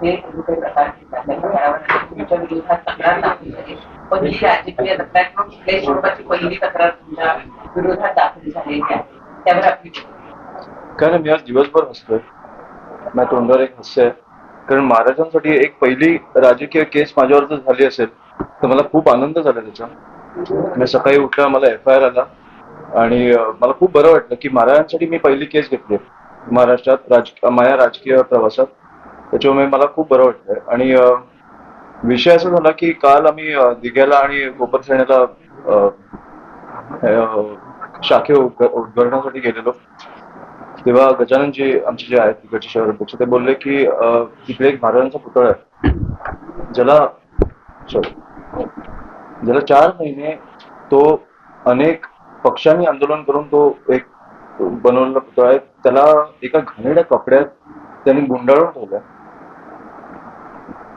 तिथे जो काही प्रकार घडला, त्या प्रकारावर तुमच्या विरोधात तक्रार दाखल झाली पण ही राजकीय तक्रार किंवा कुठल्याही स्वरूपाची पहिली तक्रार तुमच्या विरोधात दाखल झालेली आहे. त्यावर आपली काय मी आज दिवसभर हसतोय. माझ्या तोंडावर एक हास्य आहे. कारण महाराजांसाठी एक पहिली राजकीय केस माझ्यावर जर झाली असेल तर मला खूप आनंद झाला त्याचा. मी सकाळी उठला मला एफ आय आर आला. आणि मला खूप बरं वाटलं की महाराजांसाठी मी पहिली केस घेतली महाराष्ट्रात राज माझ्या राजकीय प्रवासात. त्याच्यामुळे मला खूप बरं वाटलंय आणि विषय असा झाला की काल आम्ही दिघ्याला आणि कोपरखेड्याला अं, शाखे उद्घाटनासाठी गेलेलो. तेव्हा गजाननजी आमचे जे आहेत तिकडचे शहर अध्यक्ष ते बोलले की तिकडे एक महाराजांचा पुतळा आहे. ज्याला ज्याला चार महिने तो अनेक पक्षांनी आंदोलन करून तो एक बनवलेला पुतळा आहे. त्याला एका घाणेड्या कपड्यात त्यांनी गुंडाळून ठेवलाय.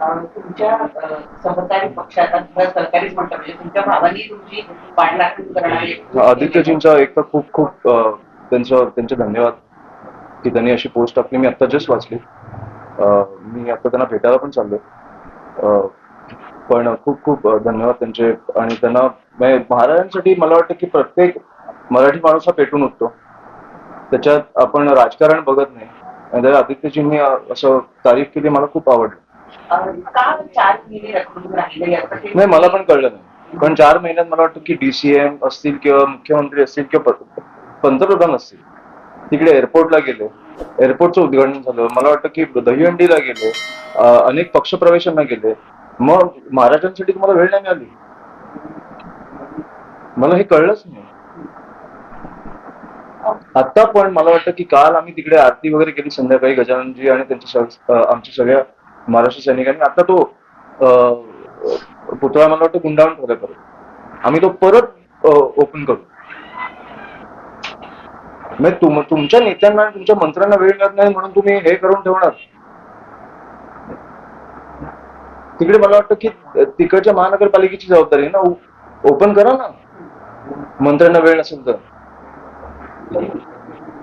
तुमच्या सहकारी पक्षात सरकारीच म्हणतात म्हणजे तुमच्या भावानी तुमची पाठराखण करणारे आदित्यजींचा एक तर खूप खूप त्यांचं त्यांचे धन्यवाद की त्यांनी अशी पोस्ट टाकली. मी आता जस्ट वाचली. मी आता त्यांना भेटायला पण चाललोय. पण खूप खूप धन्यवाद त्यांचे. आणि त्यांना म्हणजे महाराजांसाठी मला वाटतं की प्रत्येक मराठी माणूस हा पेटून उठतो. त्याच्यात आपण राजकारण बघत नाही. आणि त्या आदित्यजींनी असं तारीफ केली मला खूप आवडलं. का चार महिने रखडून राहिले याचं नाही मला पण कळलं नाही. पण चार महिन्यात मला वाटतं की डीसीएम असतील किंवा मुख्यमंत्री असतील किंवा पंतप्रधान असतील. तिकडे एअरपोर्टला गेले. एअरपोर्टचं उद्घाटन झालं. मला वाटतं की दहीहंडीला गेले. अनेक अनेक पक्षप्रवेशांना गेले. मग महाराजांसाठी तुम्हाला वेळ नाही मिळाली मला हे कळलंच नाही. आता पण मला वाटतं की काल आम्ही तिकडे आरती वगैरे केली संध्याकाळी गजाननजी आणि त्यांच्या आमच्या सगळ्या महाराष्ट्र सैनिकांनी आता तो पुतळा मला वाटतं गुंडाळून ठेवलाय परत. आम्ही तो परत ओपन करू. म्हणजे तुम तुमच्या नेत्यांना आणि तुमच्या मंत्र्यांना वेळ मिळत नाही म्हणून तुम्ही हे करून ठेवणार. तिकडे मला वाटतं की तिकडच्या महानगरपालिकेची जबाबदारी आहे ना ओपन करा ना. मंत्र्यांना वेळ नसेल तर.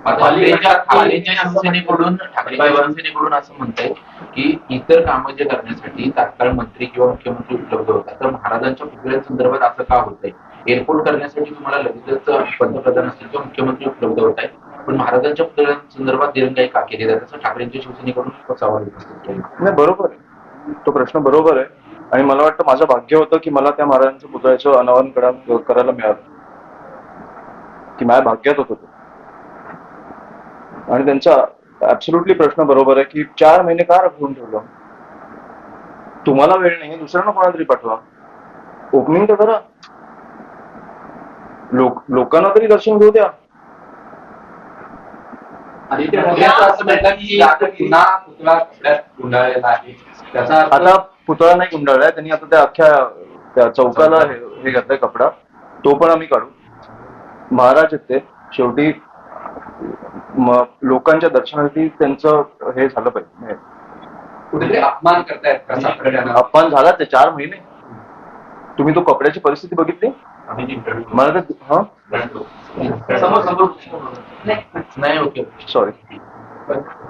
ठाकरेंच्या ठाकरेंच्या शिवसेनेकडून ठाकरेंच्या शिवसेनेकडून असं म्हणताय की इतर कामं जे करण्यासाठी तात्काळ मंत्री किंवा मुख्यमंत्री उपलब्ध होतात. तर महाराजांच्या पुतळ्यांसंदर्भात असं का होतंय? एअरपोर्ट करण्यासाठी तुम्हाला लगेचच पंतप्रधान असतील किंवा मुख्यमंत्री उपलब्ध होत आहेत. पण महाराजांच्या पुतळ्यांसंदर्भात दिरंगाई का केली जाते? असं ठाकरेंच्या शिवसेनेकडून सवाल नाही बरोबर आहे. तो प्रश्न बरोबर आहे. आणि मला वाटतं माझं भाग्य होतं की मला त्या महाराजांच्या पुतळ्याचं अनावरण करा करायला मिळालं. की माझ्या भाग्यात होतं ते. आणि त्यांचा ऍब्सोल्युटली प्रश्न बरोबर आहे की चार महिने का रखडून ठेवलं? तुम्हाला वेळ नाही दुसऱ्यांना कोणाला तरी पाठवा. ओपनिंग तर करा. लोक लोकांना तरी दर्शन घेऊ द्या. आता पुतळा कपड्यात गुंडाळलेला आहे? त्याचा अर्थ आता पुतळा नाही गुंडाळलाय त्यांनी आता त्या अख्ख्या त्या चौकाला हे घातलाय कपडा. तो पण आम्ही काढू. महाराज आहेत ते. शेवटी लोकांच्या दर्शनासाठी त्यांचं हे झालं पाहिजे. म्हणजे कुठेतरी अपमान करतायत का? अपमान झाला ते चार महिने. तुम्ही तो कपड्याची परिस्थिती बघितली? मला तर हा? समोर समोर नाही. ओके. सॉरी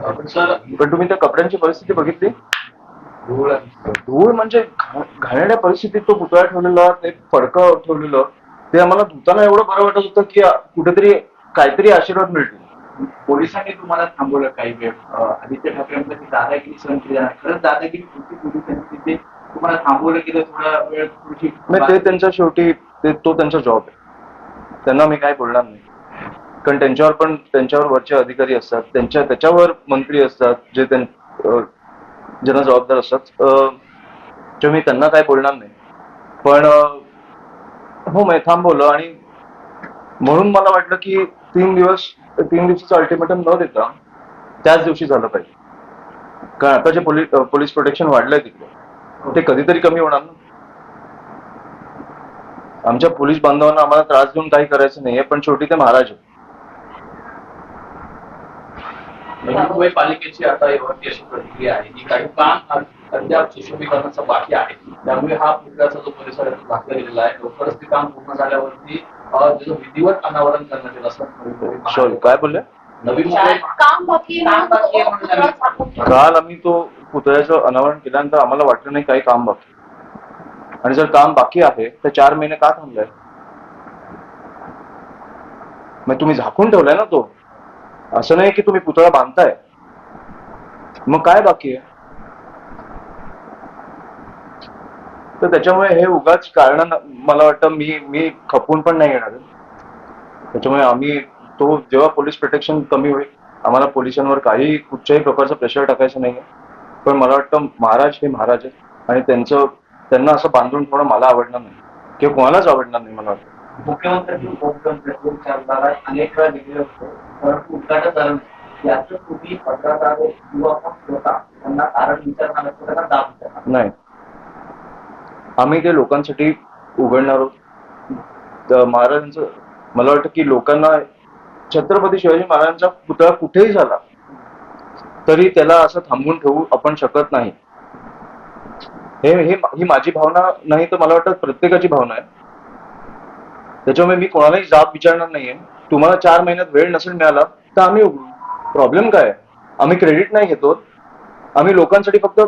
आपण सर पण तुम्ही त्या कपड्यांची परिस्थिती बघितली? धूळ धूळ म्हणजे घा- घाणेरड्या परिस्थितीत तो पुतळा ठेवलेला ते फडकं ठेवलेलं ते आम्हाला धुताना एवढं बरं वाटत होतं की आ- कुठेतरी काहीतरी आशीर्वाद मिळतील. पोलिसांनी तुम्हाला थांबवलं काही वेळ? आदित्य ठाकरे म्हणतात की दादागिरी सहन केली जाणार खरंच दादागिरी होती पोलिसांनी तिथे तुम्हाला थांबवलं गेलं थोडा वेळ तुमची नाही ते त्यांच्या शेवटी ते तो त्यांचा जॉब आहे. त्यांना मी काय बोलणार नाही. कारण त्यांच्यावर पण त्यांच्यावर वरचे अधिकारी असतात. त्यांच्या त्याच्यावर मंत्री असतात. जे ज्यांना जबाबदार असतात. जे मी त्यांना काय बोलणार नाही. पण हो मी थांबवलं आणि म्हणून मला वाटलं की तीन दिवस तीन दिवसाचं अल्टिमेटम न देता त्याच दिवशी झालं पाहिजे. कारण आता जे पोलीस पोलीस प्रोटेक्शन वाढलंय तिकडे ते कधीतरी कमी होणार ना. आमच्या पोलीस बांधवांना आम्हाला त्रास देऊन काही करायचं नाहीये पण शेवटी ते महाराज आहेत. म्हणजे मुंबई पालिकेची आता यावरती अशी प्रतिक्रिया आहे की काही काम अद्याप सुशोभीकरणाचं बाकी आहे. त्यामुळे हा पुतळ्याचा जो परिसर आहे तो गेलेला आहे. लवकरच ते काम पूर्ण झाल्यावरती त्याचं विधिवत अनावरण करण्यात सॉरी काय बोलले? नवी मुंबई काम बाकी आहे काम बाकी आहे म्हणून म्हणून तो पुतळा स्थापन काल आम्ही तो पुतळ्याचं अनावरण केल्यानंतर आम्हाला वाटलं नाही काही काम बाकी आणि जर काम बाकी आहे तर चार महिने का थांबलंय मग तुम्ही झाकून ठेवलाय ना तो. असं नाही की तुम्ही पुतळा बांधताय. मग काय बाकी आहे? तर त्याच्यामुळे हे उगाच कारण मला वाटतं मी मी खपून पण नाही येणार त्याच्यामुळे आम्ही तो जेव्हा पोलीस प्रोटेक्शन कमी होईल आम्हाला पोलिसांवर काही कुठच्याही प्रकारचं प्रेशर टाकायचं नाहीये. पण मला वाटतं महाराज हे महाराज आहेत आणि त्यांचं त्यांना असं बांधून ठेवणं मला आवडणार नाही. किंवा कोणालाच आवडणार नाही मला वाटतं. नाही. नाही. आम्ही ते लोकांसाठी उघडणार आहोत. महाराजांचं मला वाटतं की लोकांना छत्रपती शिवाजी महाराजांचा पुतळा कुठेही झाला तरी त्याला असं थांबवून ठेवू आपण शकत नाही. हे हे ही माझी भावना नाही तर मला वाटतं प्रत्येकाची भावना आहे. त्याच्यामुळे मी कोणालाही जाब विचारणार नाहीये. तुम्हाला चार महिन्यात वेळ नसेल मिळाला तर आम्ही उघडू. प्रॉब्लेम काय आहे? आम्ही क्रेडिट नाही घेतो आम्ही लोकांसाठी फक्त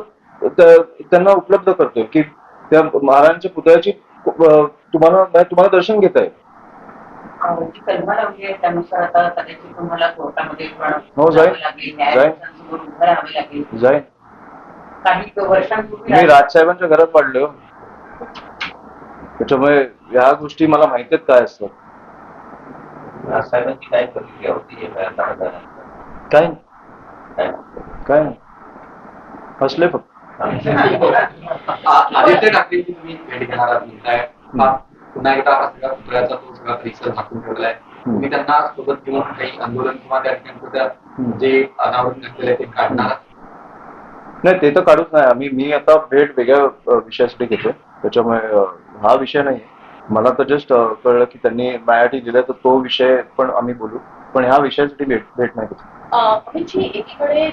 त्यांना उपलब्ध करतोय की त्या महाराजांच्या पुतळ्याची तुम्हाला तुम्हाला दर्शन घेता येईल जी कलमा लावली आहे त्यानुसार आता कदाचित तुम्हाला कोर्टामध्ये पण हो, जाईल. जावं लागेल जाईल. न्यायाधीशांसमोर उभं राहावे लागेल. जाईल काही वर्षांपूर्वी मी राजसाहेबांच्या घरात वाढलोय हो. त्याच्यामुळे ह्या गोष्टी मला माहिती आहेत काय असतात साहेबांची काय प्रतिक्रिया होती या काय नाही. काय? नाही हसले फक्त. आदित्य ठाकरेंची तुम्ही भेट घेणार आहात. म्हणताय हा पुन्हा एकदा हा सगळा पुतळ्याचा तो सगळा परिसर झाकून ठेवलाय. तुम्ही त्यांना सोबत घेऊन काही आंदोलन किंवा त्या ठिकाणी जे अनावरण घातलेलं आहे ते काढणार? नाही ते तर काढूच नाही. आम्ही मी आता भेट वेगळ्या विषयासाठी घेतोय. त्याच्यामुळे हा विषय नाही मला तर जस्ट कळलं की त्यांनी माझ्यासाठी दिलाय तर तो विषय पण आम्ही बोलू. पण ह्या विषयासाठी भेट भेट नाही घेतली. एकीकडे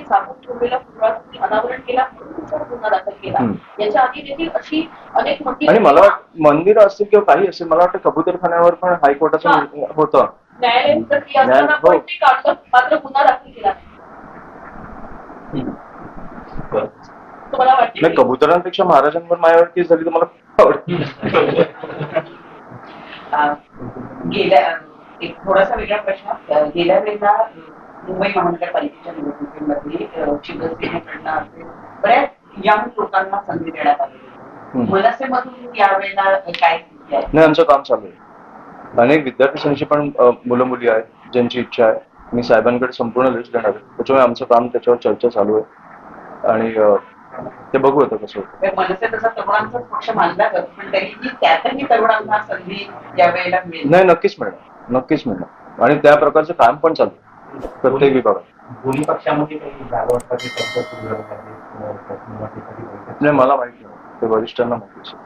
झाकून ठेवलेला पुतळा तुम्ही अनावरण केला म्हणून तुमच्यावर गुन्हा दाखल केला हम्म. याच्या आधी देखील अशी अनेक मंदिर आणि मला मंदिर असतील किंवा काही असेल मला वाटतं कबूतरखान्यावर पण हायकोर्टाचं. होतं न्यायालयीन प्रक्रिया असताना हो. पण ते काढलं मात्र गुन्हा दाखल केला. तुम्हाला वाटते कबुतरांपेक्षा महाराजांवर माझ्यावर केस झाली तर मला आवडते गेल्या एक थोडासा वेगळा प्रश्न गेल्या वेळेला मुंबई महानगरपालिकेच्या निवडणुकीमध्ये शिवसेनेकडनं असेल बऱ्याच यंग लोकांना संधी देण्यात आली. मनसेमधून यावेळेला काय नाही आमचं काम चालू आहे. अनेक विद्यार्थी पण अ, मुलं मुली आहेत ज्यांची इच्छा आहे. मी साहेबांकडे संपूर्ण लिस्ट देणार आहे. त्याच्यामुळे आमचं काम त्याच्यावर चर्चा चालू आहे. आणि ते बघू आता कसं होतं. तर मनसे तसा तरुणांचाच पक्ष मानला जातो पण तरीही त्यातही तरुणांना संधी यावेळेला मिळेल. नाही नक्कीच मिळणार. नक्कीच मिळणार. आणि त्या प्रकारचं काम पण चालू प्रत्येक विभागात. दोन्ही पक्षामध्ये. नाही मला माहिती नाही. ते वरिष्ठांना माहिती.